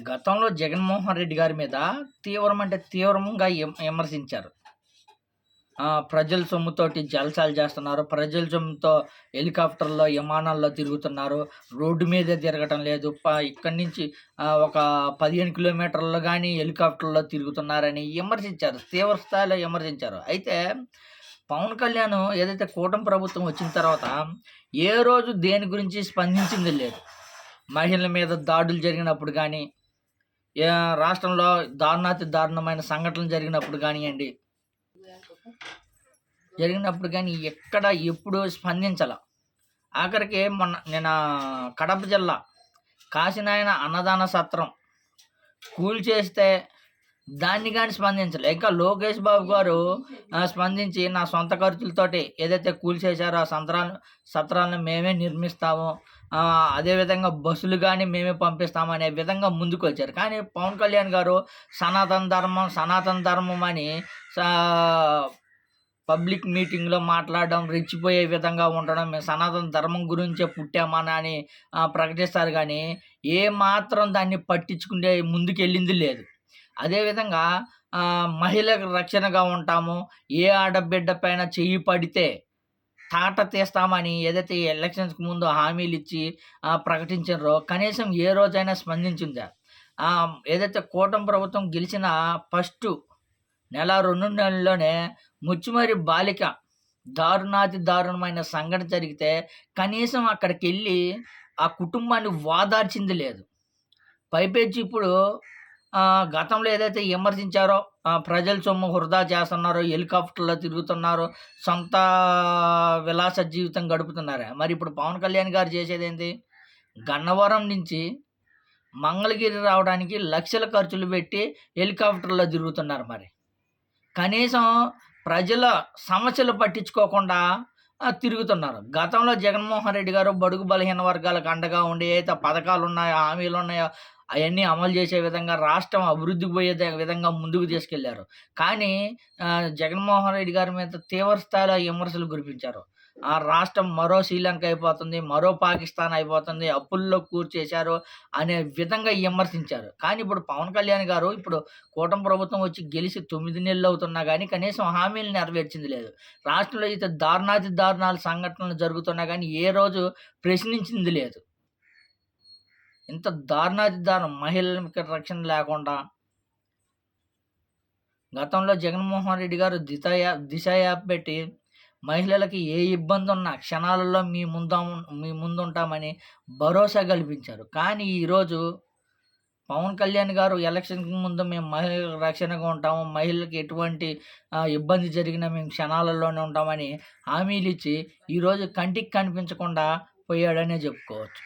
గతంలో జగన్మోహన్ రెడ్డి గారి మీద తీవ్రం అంటే తీవ్రంగా విమర్శించారు. ప్రజల సొమ్ముతోటి జలసాలు చేస్తున్నారు. ప్రజల సొమ్ముతో హెలికాప్టర్లో విమానాల్లో తిరుగుతున్నారు. రోడ్డు మీదే తిరగటం లేదు. ప- ఇక్కడి నుంచి ఒక పదిహేను కిలోమీటర్లు కానీ హెలికాప్టర్లో తిరుగుతున్నారని విమర్శించారు. తీవ్ర స్థాయిలో విమర్శించారు. అయితే పవన్ కళ్యాణ్ ఏదైతే కూటమి ప్రభుత్వం వచ్చిన తర్వాత ఏ రోజు దేని గురించి స్పందించింది లేదు. మహిళల మీద దాడులు జరిగినప్పుడు కానీ రాష్ట్రంలో దారుణాతి దారుణమైన సంఘటనలు జరిగినప్పుడు కానివ్వండి జరిగినప్పుడు కానీ ఎక్కడ ఎప్పుడు స్పందించాల. ఆఖరికి మొన్న నేను కడప జిల్లా కాశీనాయన అన్నదాన సత్రం కూల్ చేస్తే దాన్ని కానీ స్పందించలే. ఇంకా లోకేష్ బాబు గారు స్పందించి నా సొంత ఖర్చులతోటి ఏదైతే కూల్చేశారో ఆ సంత్రాలను సత్రాలను మేమే నిర్మిస్తాము. అదేవిధంగా బస్సులు కానీ మేమే పంపిస్తాము అనే విధంగా ముందుకు వచ్చారు కానీ పవన్ కళ్యాణ్ గారు సనాతన ధర్మం సనాతన ధర్మం అని పబ్లిక్ మీటింగ్లో మాట్లాడడం రెచ్చిపోయే విధంగా ఉండడం మేము సనాతన ధర్మం గురించే పుట్టామని అని ప్రకటిస్తారు కానీ ఏ మాత్రం దాన్ని పట్టించుకుంటే ముందుకు వెళ్ళింది లేదు. అదేవిధంగా మహిళకు రక్షణగా ఉంటాము. ఏ ఆడబిడ్డ పైన చెయ్యి పడితే తాట తీస్తామని ఏదైతే ఎలక్షన్స్కి ముందు హామీలు ఇచ్చి ఆ, ప్రకటించారో కనీసం ఏ రోజైనా స్పందించిందా? ఏదైతే కూటమి ప్రభుత్వం గెలిచిన ఫస్ట్ నెల రెండు నెలల్లోనే ముచ్చుమరి బాలిక దారుణాతి దారుణమైన సంఘటన జరిగితే కనీసం అక్కడికి వెళ్ళి ఆ కుటుంబాన్ని వాదార్చింది లేదు. పైపేచ్చి ఇప్పుడు గతంలో ఏదైతే విమర్శించారో ప్రజల సొమ్ము వృధా చేస్తున్నారో హెలికాప్టర్లో తిరుగుతున్నారో సొంత విలాస జీవితం గడుపుతున్నారా? మరి ఇప్పుడు పవన్ కళ్యాణ్ గారు చేసేది ఏంటి గన్నవరం నుంచి మంగళగిరి రావడానికి లక్షల ఖర్చులు పెట్టి హెలికాప్టర్లో తిరుగుతున్నారు మరి. కనీసం ప్రజల సమస్యలు పట్టించుకోకుండా తిరుగుతున్నారు. గతంలో జగన్మోహన్ రెడ్డి గారు బడుగు బలహీన వర్గాలకు అండగా ఉండి ఏదైతే పథకాలు ఉన్నాయో హామీలు ఉన్నాయో అవన్నీ అమలు చేసే విధంగా రాష్ట్రం అభివృద్ధికి పోయే విధంగా ముందుకు తీసుకెళ్ళారు. కానీ జగన్మోహన్ రెడ్డి గారి మీద తీవ్ర స్థాయిలో విమర్శలు కురిపించారు. ఆ రాష్ట్రం మరో శ్రీలంక అయిపోతుంది మరో పాకిస్తాన్ అయిపోతుంది అప్పుల్లో కూర్చేశారు అనే విధంగా విమర్శించారు. కానీ ఇప్పుడు పవన్ కళ్యాణ్ గారు ఇప్పుడు కూటమి ప్రభుత్వం వచ్చి గెలిచి తొమ్మిది నెలలు అవుతున్నా కానీ కనీసం హామీలు నెరవేర్చింది లేదు. రాష్ట్రంలో అయితే దారుణాతి దారుణాల సంఘటనలు జరుగుతున్నా కానీ ఏ రోజు ప్రశ్నించింది లేదు. ఇంత దారుణాది దారుణం మహిళలకి రక్షణ లేకుండా గతంలో జగన్మోహన్ రెడ్డి గారు దిశ యాప్ దిశ యాప్ పెట్టి మహిళలకి ఏ ఇబ్బంది ఉన్నా క్షణాలలో మీ ముందు మీ ముందుంటామని భరోసా కల్పించారు. కానీ ఈరోజు పవన్ కళ్యాణ్ గారు ఎలక్షన్కి ముందు మేము మహిళలకు రక్షణగా ఉంటాము మహిళలకు ఎటువంటి ఇబ్బంది జరిగినా మేము క్షణాలలోనే ఉంటామని హామీలు ఇచ్చి ఈరోజు కంటికి కనిపించకుండా పోయాడనే చెప్పుకోవచ్చు.